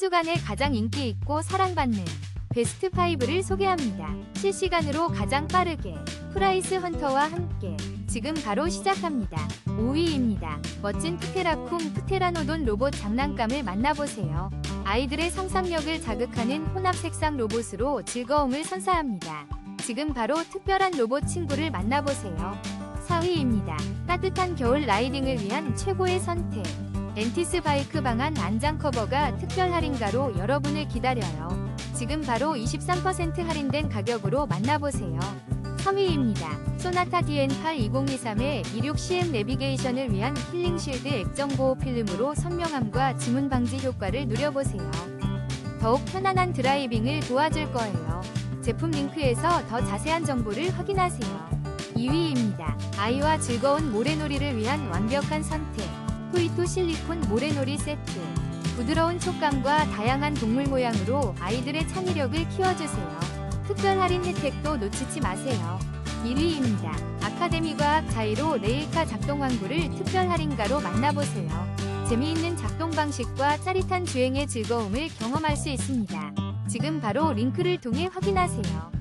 주간에 가장 인기 있고 사랑받는 베스트 5를 소개합니다. 실시간으로 가장 빠르게 프라이스 헌터와 함께 지금 바로 시작합니다. 5위입니다. 멋진 프테라쿵 프테라노돈 로봇 장난감을 만나보세요. 아이들의 상상력을 자극하는 혼합 색상 로봇으로 즐거움을 선사합니다. 지금 바로 특별한 로봇 친구를 만나보세요. 4위입니다. 따뜻한 겨울 라이딩을 위한 최고의 선택. 엔티스 바이크 방안 안장 커버가 특별 할인가로 여러분을 기다려요. 지금 바로 23% 할인된 가격으로 만나보세요. 3위입니다. 소나타 DN8 2023의 26CM 내비게이션을 위한 힐링 실드 액정 보호 필름으로 선명함과 지문 방지 효과를 누려보세요. 더욱 편안한 드라이빙을 도와줄 거예요. 제품 링크에서 더 자세한 정보를 확인하세요. 2위입니다. 아이와 즐거운 모래놀이를 위한 완벽한 선택. 토이토 실리콘 모래놀이 세트. 부드러운 촉감과 다양한 동물 모양으로 아이들의 창의력을 키워주세요. 특별 할인 혜택도 놓치지 마세요. 1위입니다. 아카데미 과학 자이로 레일카 작동 완구를 특별 할인가로 만나보세요. 재미있는 작동 방식과 짜릿한 주행의 즐거움을 경험할 수 있습니다. 지금 바로 링크를 통해 확인하세요.